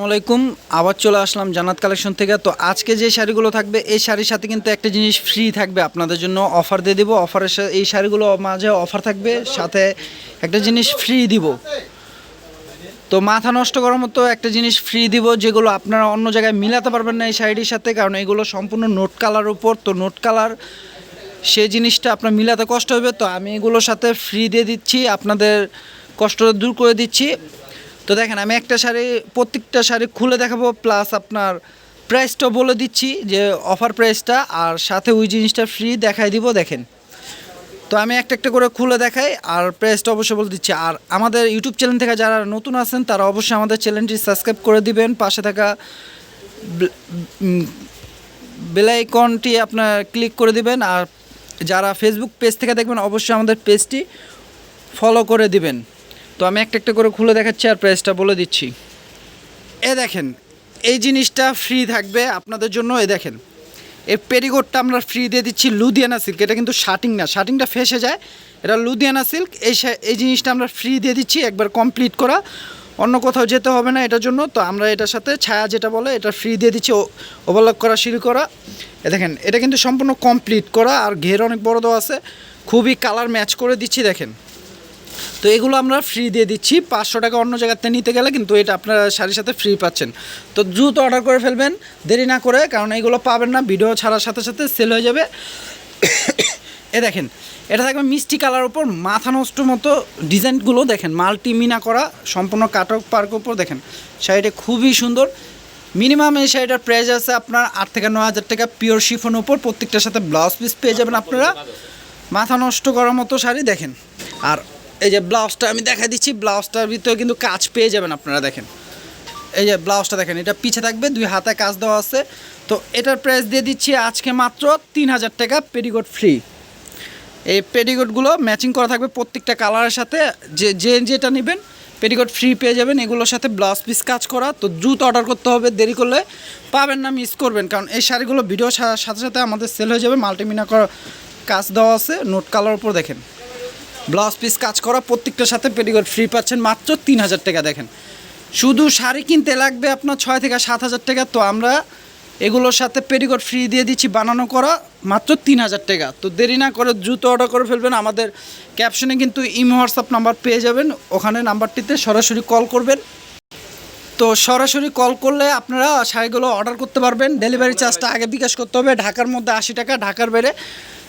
আসসালামাইকুম আবার চলে আসলাম জান্নাত কালেকশন থেকে। তো আজকে যে শাড়িগুলো থাকবে, এই শাড়ির সাথে কিন্তু একটা জিনিস ফ্রি থাকবে। আপনাদের জন্য অফার দিয়ে দিব। অফারের সাথে এই শাড়িগুলো মাঝে অফার থাকবে। সাথে একটা জিনিস ফ্রি দিব। তো মাথা নষ্ট করার মতো একটা জিনিস ফ্রি দিব, যেগুলো আপনারা অন্য জায়গায় মিলাতে পারবেন না এই শাড়িটির সাথে। কারণ এগুলো সম্পূর্ণ নোট কালার উপর। তো নোট কালার সেই জিনিসটা আপনার মিলাতে কষ্ট হবে। তো আমি এগুলোর সাথে ফ্রি দিয়ে দিচ্ছি। আপনাদের কষ্টটা দূর করে দিচ্ছি। তো দেখেন, আমি একটা শাড়ি, প্রত্যেকটা শাড়ি খুলে দেখাবো প্লাস আপনার প্রাইসটা বলে দিচ্ছি যে অফার প্রাইসটা আর সাথে ওই জিনিসটা ফ্রি দেখাই দিব, দেখেন। তো আমি একটা একটা করে খুলে দেখাই, আর প্রাইসটা অবশ্যই বলে দিচ্ছি। আর আমাদের ইউটিউব চ্যানেল থেকে যারা নতুন আছেন, তারা অবশ্যই আমাদের চ্যানেলটি সাবস্ক্রাইব করে দিবেন। পাশে থাকা বেলাইকনটি আপনার ক্লিক করে দিবেন, আর যারা ফেসবুক পেজ থেকে দেখবেন, অবশ্যই আমাদের পেজটি ফলো করে দিবেন। তো আমি একটা একটা করে খুলে দেখাচ্ছি আর প্রাইসটা বলে দিচ্ছি। এ দেখেন, এই জিনিসটা ফ্রি থাকবে আপনাদের জন্য, এ দেখেন। এই পেরিগোটটা আমরা ফ্রি দিয়ে দিচ্ছি লুধিয়ানা সিল্ক এটা কিন্তু শার্টিং না শার্টিংটা ফেসে যায়। এটা লুধিয়ানা সিল্ক এই এই জিনিসটা আমরা ফ্রি দিয়ে দিচ্ছি, একবার কমপ্লিট করা। অন্য কোথাও যেতে হবে না এটার জন্য, তো আমরা এটার সাথে ছায়া যেটা বলে, এটা ফ্রি দিয়ে দিচ্ছি ওভারলক করা সিঁড়ি করা। এ দেখেন, এটা কিন্তু সম্পূর্ণ কমপ্লিট করা, আর ঘের অনেক বড় দেওয়া আছে। খুবই কালার ম্যাচ করে দিচ্ছি, দেখেন। তো এগুলো আমরা ফ্রি দিয়ে দিচ্ছি। পাঁচশো টাকা অন্য জায়গাতে নিতে গেলে কিন্তু এটা আপনারা শাড়ির সাথে ফ্রি পাচ্ছেন। তো দ্রুত অর্ডার করে ফেলবেন, দেরি না করে, কারণ এগুলো পাবেন না ভিডিও ছাড়ার সাথে সাথে সেল হয়ে যাবে। এ দেখেন, এটা থাকবে মিষ্টি কালার উপর, মাথা নষ্ট মতো ডিজাইনগুলো দেখেন মাল্টি মিনা করা, সম্পূর্ণ কাটক পার্ক উপর দেখেন। শাড়িটা খুবই সুন্দর। মিনিমাম এই শাড়িটার প্রাইস আছে আপনার আট থেকে ন হাজার টাকা পিওর শিফন উপর, প্রত্যেকটার সাথে ব্লাউজ পিস পেয়ে যাবেন আপনারা। মাথা নষ্ট করার মতো শাড়ি দেখেন। আর এই যে ব্লাউজটা আমি দেখা দিচ্ছি, ব্লাউজটার ভিতরে কিন্তু কাজ পেয়ে যাবেন আপনারা, দেখেন। এই যে ব্লাউজটা দেখেন, এটা পিছে থাকবে, দুই হাতে কাজ দেওয়া আছে। তো এটার প্রাইস দিয়ে দিচ্ছি আজকে মাত্র তিন হাজার টাকা পেটিকোট ফ্রি এই পেটিকোটগুলো ম্যাচিং করা থাকবে প্রত্যেকটা কালারের সাথে। যে যে যেটা নেবেন পেটিকোট ফ্রি পেয়ে যাবেন, এগুলোর সাথে ব্লাউজ পিস কাজ করা। তো দ্রুত অর্ডার করতে হবে, দেরি করলে পাবেন না মিস করবেন। কারণ এই শাড়িগুলো ভিডিও সাথে সাথে আমাদের সেল হয়ে যাবে মাল্টিমিনা কাজ দেওয়া আছে নোট কালার উপর দেখেন। ব্লাউজ পিস কাজ করা প্রত্যেকটার সাথে পেটিকোট ফ্রি পাচ্ছেন মাত্র তিন হাজার টাকা, দেখেন। শুধু শাড়ি কিনতে লাগবে আপনার ছয় থেকে সাত হাজার টাকা, তো আমরা এগুলোর সাথে পেটিকোট ফ্রি দিয়ে দিচ্ছি, বানানো করা মাত্র তিন হাজার টাকা। তো দেরি না করে দ্রুত অর্ডার করে ফেলবেন, আমাদের ক্যাপশনে কিন্তু ইমো, হোয়াটসঅ্যাপ নাম্বার পেয়ে যাবেন, ওখানে নাম্বারটিতে সরাসরি কল করবেন। তো সরাসরি কল করলে আপনারা শাড়িগুলো অর্ডার করতে পারবেন ডেলিভারি চার্জটা আগে বিকাশ করতে হবে, ঢাকার মধ্যে আশি টাকা, ঢাকার বাইরে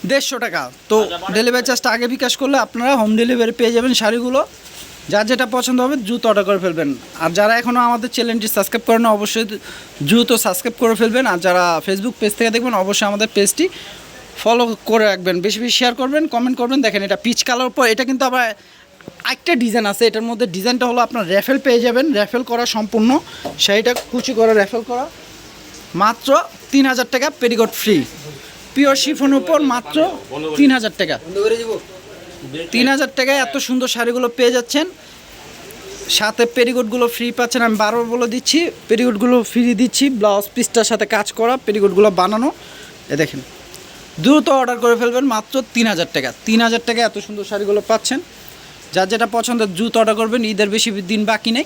দেড়শো টাকা। তো ডেলিভারি চার্জটা আগে বিকাশ করলে আপনারা হোম ডেলিভারি পেয়ে যাবেন শাড়িগুলো। যার যেটা পছন্দ হবে দ্রুত অর্ডার করে ফেলবেন। আর যারা এখনও আমাদের চ্যানেলটি সাবস্ক্রাইব করেন অবশ্যই দ্রুত সাবস্ক্রাইব করে ফেলবেন। আর যারা ফেসবুক পেজ থেকে দেখবেন, অবশ্যই আমাদের পেজটি ফলো করে রাখবেন। বেশি বেশি শেয়ার করবেন কমেন্ট করবেন। দেখেন এটা পিচ কালার পর, এটা কিন্তু আবার একটা ডিজাইন আছে। এটার মধ্যে ডিজাইনটা হলো আপনার র্যাফেল পেয়ে যাবেন। র্যাফেল করা সম্পূর্ণ। সেইটা কুচি করে র্যাফেল করা। মাত্র তিন হাজার টাকা পেরিকোট ফ্রি পিওর শিফন উপর মাত্র তিন হাজার টাকা তিন হাজার টাকায় এত সুন্দর শাড়িগুলো পেয়ে যাচ্ছেন। সাথে পেরিকোটগুলো ফ্রি পাচ্ছেন আমি বারবার বলে দিচ্ছি পেরিকোটগুলো ফ্রি দিচ্ছি ব্লাউজ পিসটার সাথে কাজ করা পেরিকোটগুলো বানানো। এ দেখেন দ্রুত অর্ডার করে ফেলবেন মাত্র তিন হাজার টাকা। তিন হাজার টাকা এত সুন্দর শাড়িগুলো পাচ্ছেন। যার যেটা পছন্দ দ্রুত অর্ডার করবেন ঈদের বেশি দিন বাকি নেই।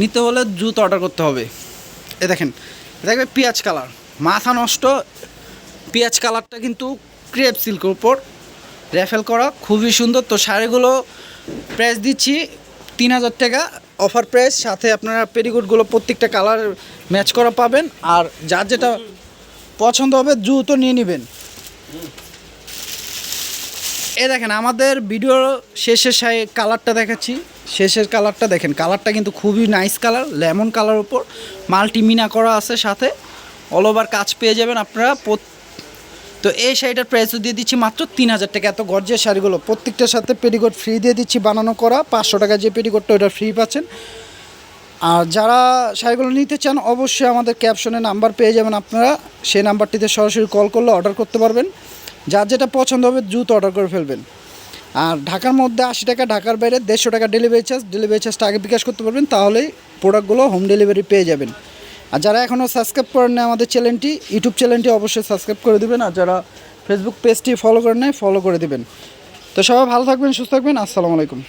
নিতে হলে দ্রুত অর্ডার করতে হবে। এ দেখেন দেখবে পেঁয়াজ কালার। মাথা নষ্ট পেঁয়াজ কালারটা কিন্তু ক্রেপ সিল্কের উপর। র্যাফেল করা, খুবই সুন্দর। তো শাড়িগুলো প্রাইস দিচ্ছি তিন হাজার টাকা। অফার প্রাইস, সাথে আপনারা পেরিকোটগুলো প্রত্যেকটা কালার ম্যাচ করা পাবেন। আর যার যেটা পছন্দ হবে, দ্রুত নিয়ে নেবেন। এ দেখেন, আমাদের ভিডিওর শেষের সাই কালারটা দেখাচ্ছি। শেষের কালারটা দেখেন, কালারটা কিন্তু খুবই নাইস কালার, লেমন কালার উপর। মাল্টিমিনা করা আছে সাথে। অল ওভার কাজ পেয়ে যাবেন আপনারা। তো এই শাড়িটার প্রাইসও দিয়ে দিচ্ছি মাত্র তিন হাজার টাকা। এত গর্জের শাড়িগুলো। প্রত্যেকটার সাথে পেটিকোট ফ্রি দিয়ে দিচ্ছি, বানানো করা। পাঁচশো টাকা যে পেটিকোটটা ওটা ফ্রি পাচ্ছেন। আর যারা শাড়িগুলো নিতে চান, অবশ্যই আমাদের ক্যাপশনে নাম্বার পেয়ে যাবেন আপনারা। সেই নাম্বারটিতে সরাসরি কল করলে অর্ডার করতে পারবেন। যার যেটা পছন্দ হবে, দ্রুত অর্ডার করে ফেলবেন। আর ঢাকার মধ্যে আশি টাকা, ঢাকার বাইরে দেড়শো টাকা ডেলিভারি চার্জ ডেলিভারি চার্জটা আগে বিকাশ করতে পারবেন, তাহলেই প্রোডাক্টগুলো হোম ডেলিভারি পেয়ে যাবেন। আর যারা এখনও সাবস্ক্রাইব করেন না আমাদের চ্যানেলটি ইউটিউব চ্যানেলটি অবশ্যই সাবস্ক্রাইব করে দেবেন আর যারা ফেসবুক পেজটি ফলো করেন নাই ফলো করে দেবেন। তো সবাই ভালো থাকবেন, সুস্থ থাকবেন, আসসালামু আলাইকুম।